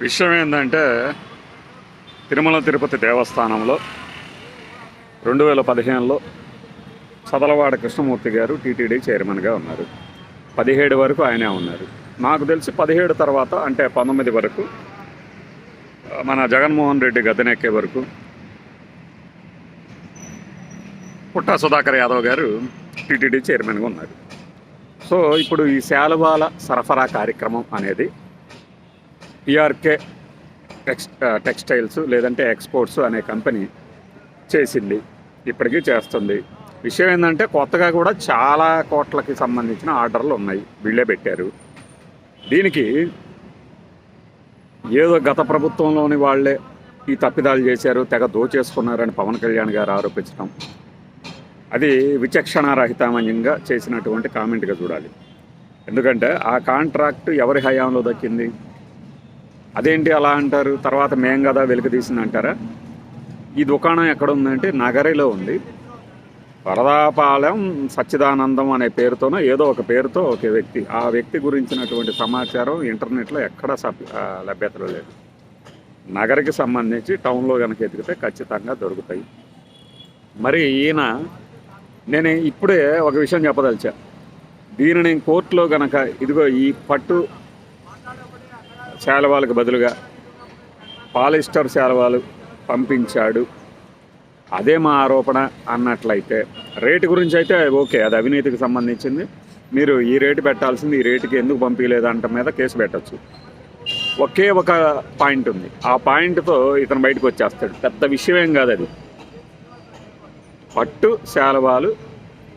విషయం ఏంటంటే తిరుమల తిరుపతి దేవస్థానంలో రెండు వేల పదిహేనులో చదలవాడ కృష్ణమూర్తి గారు టీటీడీ చైర్మన్గా ఉన్నారు. పదిహేడు వరకు ఆయనే ఉన్నారు. నాకు తెలిసి పదిహేడు తర్వాత అంటే పంతొమ్మిది వరకు మన జగన్మోహన్ రెడ్డి గద్దెనెక్కే వరకు పుట్టా సుధాకర్ యాదవ్ గారు టీటీడీ చైర్మన్గా ఉన్నారు. సో ఇప్పుడు ఈ శాలువాల సరఫరా కార్యక్రమం అనేది పిఆర్కే టెక్స్ టెక్స్టైల్స్ లేదంటే ఎక్స్పోర్ట్స్ అనే కంపెనీ చేసింది. ఇప్పటికీ చేస్తుంది. విషయం ఏంటంటే కొత్తగా కూడా చాలా కోట్లకి సంబంధించిన ఆర్డర్లు ఉన్నాయి. వీళ్ళే పెట్టారు. దీనికి ఏదో గత ప్రభుత్వంలోని వాళ్ళే ఈ తప్పిదాలు చేశారు తెగ దోచేసుకున్నారని పవన్ కళ్యాణ్ గారు ఆరోపించడం. అది విచక్షణారహితమయంగా చేసినటువంటి కామెంట్గా చూడాలి. ఎందుకంటే ఆ కాంట్రాక్ట్ ఎవరి హయాంలో దక్కింది? అదేంటి అలా అంటారు? తర్వాత మేం కదా వెలుగు తీసింది అంటారా? ఈ దుకాణం ఎక్కడ ఉందంటే నగరిలో ఉంది. వరదాపాలెం సచ్చిదానందం అనే పేరుతోనో ఏదో ఒక పేరుతో ఒక వ్యక్తి ఆ వ్యక్తి గురించినటువంటి సమాచారం ఇంటర్నెట్లో ఎక్కడ లభ్యతలో లేదు. నగరికి సంబంధించి టౌన్లో కనుక ఎదిగితే ఖచ్చితంగా దొరుకుతాయి. మరి ఈయన నేను ఇప్పుడే ఒక విషయం చెప్పదలిచా. దీనిని కోర్టులో గనక ఇదిగో ఈ పట్టు శాలవాలకు బదులుగా పాలిస్టర్ శాలవాలు పంపించాడు. అదే మా ఆరోపణ అన్నట్లయితే రేటు గురించి అయితే ఓకే అది అవినీతికి సంబంధించింది. మీరు ఈ రేటు పెట్టాల్సింది ఈ రేటుకి ఎందుకు పంపించలేదు అంట మీద కేసు పెట్టచ్చు. ఒకే ఒక పాయింట్ ఉంది. ఆ పాయింట్తో ఇతను బయటకు వచ్చేస్తాడు. పెద్ద విషయం ఏం కాదు అది. పట్టు శాలవాలు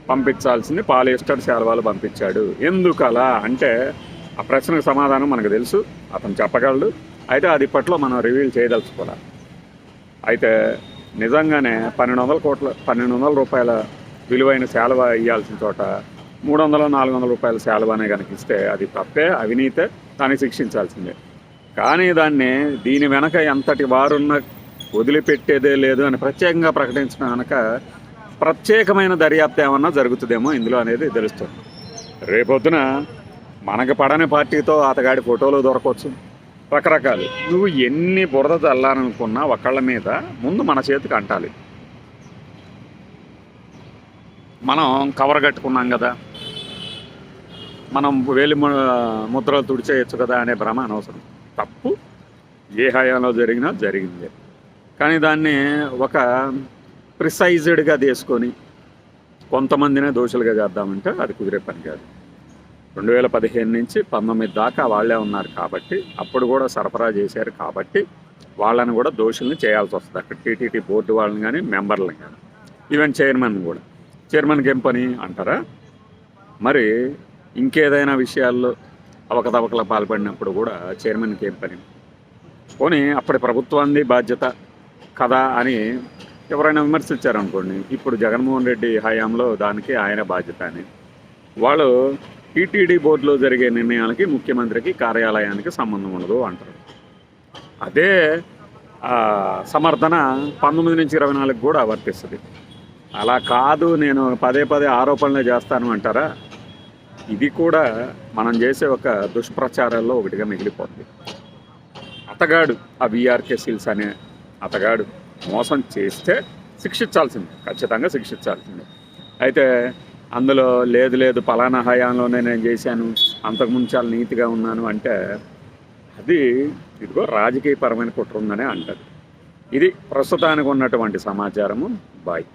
పంపించాల్సింది పాలిస్టర్ శాలవాలు పంపించాడు. ఎందుకలా అంటే ఆ ప్రశ్నకు సమాధానం మనకు తెలుసు అతను చెప్పగలడు. అయితే అది ఇప్పట్లో మనం రివీల్ చేయదలుచుకోవాలి. అయితే నిజంగానే పన్నెండు వందల కోట్ల పన్నెండు వందల రూపాయల విలువైన శాలువ ఇవ్వాల్సిన చోట మూడు వందల నాలుగు వందల రూపాయల శాలువ అనే కనుక ఇస్తే అది తప్పే అవినీతే దాన్ని శిక్షించాల్సిందే. కానీ దాన్ని దీని వెనక ఎంతటి వారున్న వదిలిపెట్టేదే లేదు అని ప్రత్యేకంగా ప్రకటించిన కనుక ప్రత్యేకమైన దర్యాప్తు ఏమన్నా జరుగుతుందేమో ఇందులో అనేది తెలుస్తుంది. రేపొద్దున మనకు పడని పార్టీతో అతగాడి ఫోటోలు దొరకవచ్చు రకరకాలు. నువ్వు ఎన్ని బురద చల్లాలనుకున్నా ఒకళ్ళ మీద ముందు మన చేతికి అంటాలి. మనం కవర్ కట్టుకున్నాం కదా. మనం వేలి ము- ముద్రలు తుడిచేయచ్చు కదా అనే భ్రమ అనవసరం. తప్పు. ఏ హయాంలో జరిగినా జరిగింది. కానీ దాన్ని ఒక ప్రిసైజ్డ్గా తీసుకొని కొంతమందినే దోషులుగా చేద్దామంటే అది కుదిరే పని కాదు. రెండు వేల పదిహేను నుంచి పంతొమ్మిది దాకా వాళ్ళే ఉన్నారు కాబట్టి అప్పుడు కూడా సరఫరా చేశారు కాబట్టి వాళ్ళని కూడా దోషుల్ని చేయాల్సి వస్తుంది. అక్కడ టీటీటీ బోర్డు వాళ్ళని కానీ మెంబర్లను కానీ. ఈవెన్ చైర్మన్ కూడా. చైర్మన్కి ఏం పని అంటారా? మరి ఇంకేదైనా విషయాల్లో అవకతవకల పాల్పడినప్పుడు కూడా చైర్మన్కి ఏం పని? పోనీ అప్పటి ప్రభుత్వాన్ని బాధ్యత కదా అని ఎవరైనా విమర్శించారనుకోండి. ఇప్పుడు జగన్మోహన్ రెడ్డి హయాంలో దానికి ఆయన బాధ్యత అని. వాళ్ళు టీటీడీ బోర్డులో జరిగే నిర్ణయాలకి ముఖ్యమంత్రికి కార్యాలయానికి సంబంధం ఉండదు అంటారు. అదే సమర్థన పంతొమ్మిది నుంచి ఇరవై నాలుగు కూడా వర్తిస్తుంది. అలా కాదు నేను పదే పదే ఆరోపణలే చేస్తాను అంటారా? ఇది కూడా మనం చేసే ఒక దుష్ప్రచారాల్లో ఒకటిగా మిగిలిపోతుంది అతగాడు ఆ విఆర్కే సిల్స్ అనే అతగాడు మోసం చేస్తే శిక్షించాల్సిందే ఖచ్చితంగా శిక్షించాల్సిందే. అయితే అందులో లేదు లేదు పలానా హయాంలోనే నేను చేశాను అంతకుముందు చాలా నీతిగా ఉన్నాను అంటే అది ఇదిగో రాజకీయపరమైన కుట్ర ఉందనే అంటారు ఇది ప్రస్తుతానికి ఉన్నటువంటి సమాచారము. బాయ్